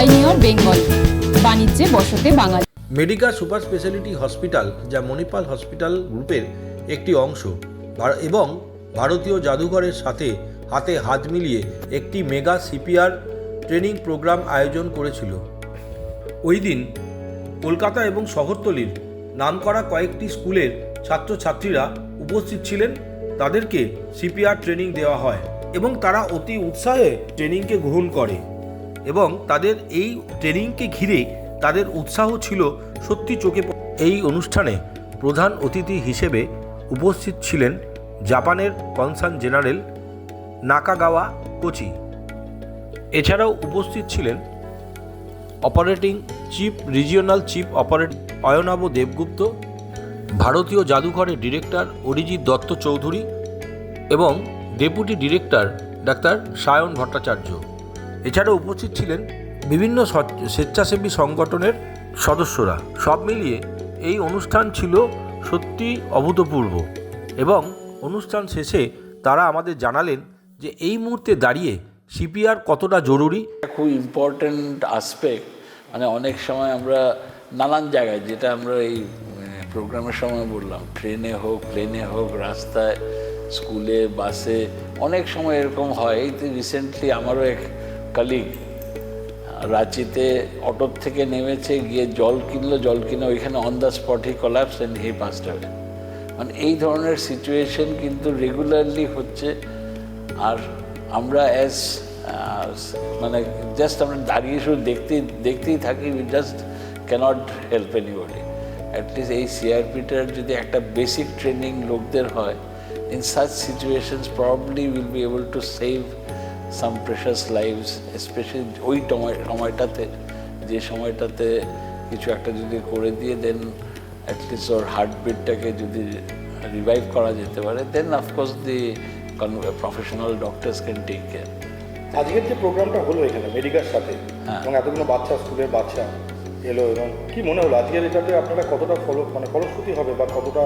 Pioneer Bengal, বাণিজ্যে বসতে বাঙালি। মেডিকা সুপার স্পেশালিটি হসপিটাল, যা মণিপাল হসপিটাল গ্রুপের একটি অংশ এবং ভারতীয় জাদুঘরের সাথে হাতে হাত মিলিয়ে একটি মেগা সিপিআর ট্রেনিং প্রোগ্রাম আয়োজন করেছিল। ওই দিন কলকাতা এবং শহরতলির নামকরা কয়েকটি স্কুলের ছাত্রছাত্রীরা উপস্থিত ছিলেন। তাদেরকে সিপিআর ট্রেনিং দেওয়া হয় এবং তারা অতি উৎসাহে ট্রেনিংকে গ্রহণ করে। এবং তাদের এই ট্রেনিংকে ঘিরে তাদের উৎসাহ ছিল সত্যি চোখে এই অনুষ্ঠানে প্রধান অতিথি হিসেবে উপস্থিত ছিলেন জাপানের কনসার্ন জেনারেল নাকাগাওয়া কোচি। এছাড়াও উপস্থিত ছিলেন operating chief, regional chief operate Ayanabh Debgupta, ভারতীয় জাদুঘরের ডিরেক্টর অরিজিৎ দত্ত চৌধুরী এবং ডেপুটি ডিরেক্টর ডাক্তার সায়ন ভট্টাচার্য। এছাড়াও উপস্থিত ছিলেন বিভিন্ন স্বেচ্ছাসেবী সংগঠনের সদস্যরা। সব মিলিয়ে এই অনুষ্ঠান ছিল সত্যি অভূতপূর্ব এবং অনুষ্ঠান শেষে তারা আমাদের জানালেন যে এই মুহূর্তে দাঁড়িয়ে সিপিআর কতটা জরুরি। খুব ইম্পর্ট্যান্ট আসপেক্ট মানে অনেক সময় আমরা নানান জায়গায়, যেটা আমরা এই প্রোগ্রামের সময় বললাম ট্রেনে হোক প্লেনে হোক, রাস্তায় স্কুলে বাসে অনেক সময় এরকম হয়। এই তো রিসেন্টলি আমারও এক কালিগ রাঁচিতে অটোর থেকে নেমেছে, গিয়ে জল কিনলো, জল কিনে ওইখানে on the spot he collapse and he passed মানে এই ধরনের সিচুয়েশন কিন্তু রেগুলারলি হচ্ছে, আর আমরা অ্যাজ মানে জাস্ট আমরা দাঁড়িয়ে শুধু দেখতেই দেখতেই থাকি we just can't help anybody at least এই সিআরপিটার যদি একটা বেসিক ট্রেনিং লোকদের হয় in such situations probably will be able to save some precious lives specially ওই সময়টাতে যে সময়টাতে কিছু একটা যদি করে দিয়ে দেন অ্যাটলিস্ট ওর হার্টবিটটাকে যদি রিভাইভ করা যেতে পারে then of course the professional doctors can take care আজকের যে প্রোগ্রামটা হলো এখানে মেডিকার সাথে হ্যাঁ। এবং এতগুলো বাচ্চা স্কুলের বাচ্চা এলো এবং কি মনে হলো আজকের এটাতে আপনারা কতটা ফলো মানে ফলশ্রুতি হবে বা কতটা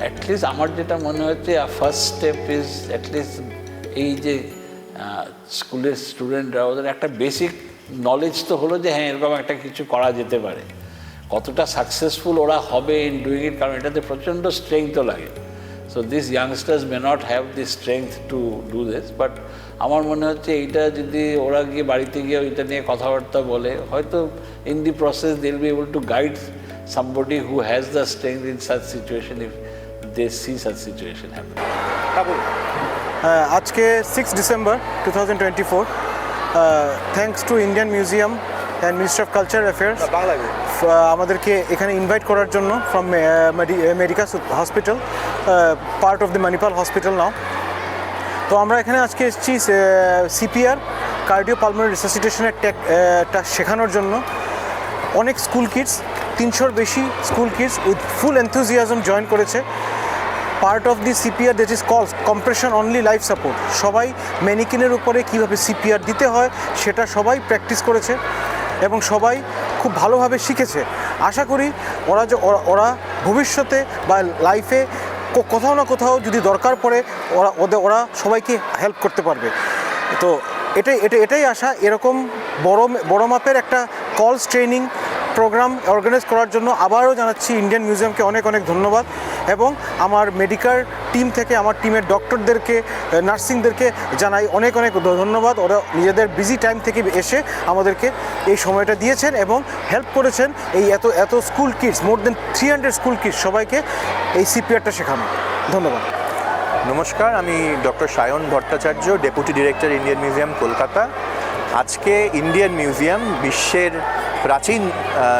অ্যাটলিস্ট আমার যেটা মনে হচ্ছে ফার্স্ট স্টেপ ইজ অ্যাটলিস্ট এই যে স্কুলের স্টুডেন্টরা, ওদের একটা বেসিক নলেজ তো হলো যে হ্যাঁ এরকম একটা কিছু করা যেতে পারে কতটা সাকসেসফুল ওরা হবে ইন ডুইং ইট কারণ এটাতে প্রচণ্ড স্ট্রেংথও লাগে so this youngsters may not have the strength to do this but আমার মনে হচ্ছে এইটা যদি ওরা গিয়ে বাড়িতে গিয়ে ওইটা নিয়ে কথাবার্তা বলে, হয়তো in the process they'll be able to guide somebody who has the strength in such situation if they see such situation happen. আজকে six December two thousand twenty four thanks to Indian museum and ministry of culture affairs আমাদেরকে এখানে invite করার জন্য from Medica hospital part of the Manipal hospital now তো আমরা এখানে আজকে এসেছি সিপিআর কার্ডিও পালমোনারি রিসাসিটেশনের টেকটা শেখানোর জন্য। অনেক স্কুল কিডস তিনশোর বেশি school kids with full enthusiasm join করেছে। Part of the CPR that is calls compression only life support সবাই ম্যানিকিনের উপরে কীভাবে সিপিআর দিতে হয়, সেটা সবাই প্র্যাকটিস করেছে এবং সবাই খুব ভালোভাবে শিখেছে। আশা করি ওরা যে, ওরা- ভবিষ্যতে বা লাইফে কোথাও না কোথাও যদি দরকার পড়ে, ওরা ওদের ওরা সবাইকে হেল্প করতে পারবে। তো এটাই, এটা, এটাই আশা। এরকম বড় বড় মাপের একটা কলস ট্রেনিং প্রোগ্রাম অর্গানাইজ করার জন্য আবারও জানাচ্ছি ইন্ডিয়ান মিউজিয়ামকে অনেক অনেক ধন্যবাদ। এবং আমার মেডিকেল টিম থেকে, আমার টিমের ডক্টরদেরকে নার্সিংদেরকে জানাই অনেক অনেক ধন্যবাদ। ওরা নিজেদের বিজি টাইম থেকে এসে আমাদেরকে এই সময়টা দিয়েছেন এবং হেল্প করেছেন এই এত এত school kids more than three hundred school kids সবাইকে এই সিপিআরটা শেখানো। ধন্যবাদ। নমস্কার, আমি doctor Sayan Bhattacharya deputy director Indian museum Kolkata. আজকে ইন্ডিয়ান মিউজিয়াম বিশ্বের প্রাচীন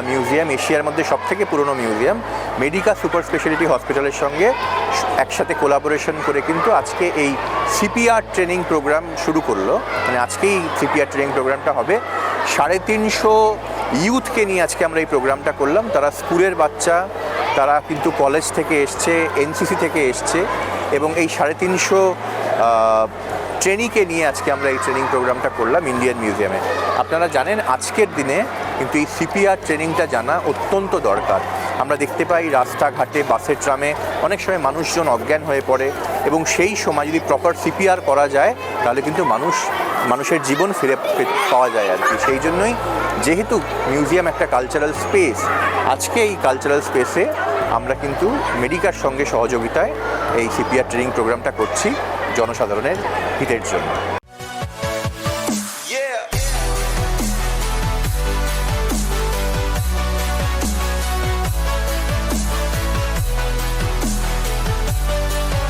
মিউজিয়াম এশিয়ার মধ্যে সবথেকে পুরনো মিউজিয়াম মেডিকা সুপার স্পেশালিটি হসপিটালের সঙ্গে একসাথে কোলাবোরেশন করে কিন্তু আজকে এই সিপিআর ট্রেনিং প্রোগ্রাম শুরু করল। মানে আজকেই সিপিআর ট্রেনিং প্রোগ্রামটা হবে। সাড়ে তিনশো ইউথকে নিয়ে আজকে আমরা এই প্রোগ্রামটা করলাম। তারা স্কুলের বাচ্চা, তারা কিন্তু কলেজ থেকে এসছে এনসিসি থেকে এসছে এবং এই সাড়ে তিনশো ট্রেনিকে নিয়ে আজকে আমরা এই ট্রেনিং প্রোগ্রামটা করলাম ইন্ডিয়ান মিউজিয়ামে আপনারা জানেন আজকের দিনে কিন্তু এই সিপিআর ট্রেনিংটা জানা অত্যন্ত দরকার। আমরা দেখতে পাই রাস্তাঘাটে বাসে ট্রামে অনেক সময় মানুষজন অজ্ঞান হয়ে পড়ে এবং সেই সময় যদি প্রপার সিপিআর করা যায়, তাহলে কিন্তু মানুষ, মানুষের জীবন ফিরে পাওয়া যায় আর কি। সেই জন্যই যেহেতু মিউজিয়াম একটা কালচারাল স্পেস আজকে এই কালচারাল স্পেসে আমরা কিন্তু মেডিকার সঙ্গে সহযোগিতায় এই সিপিআর ট্রেনিং প্রোগ্রামটা করছি জনসাধারণের হিতের জন্য।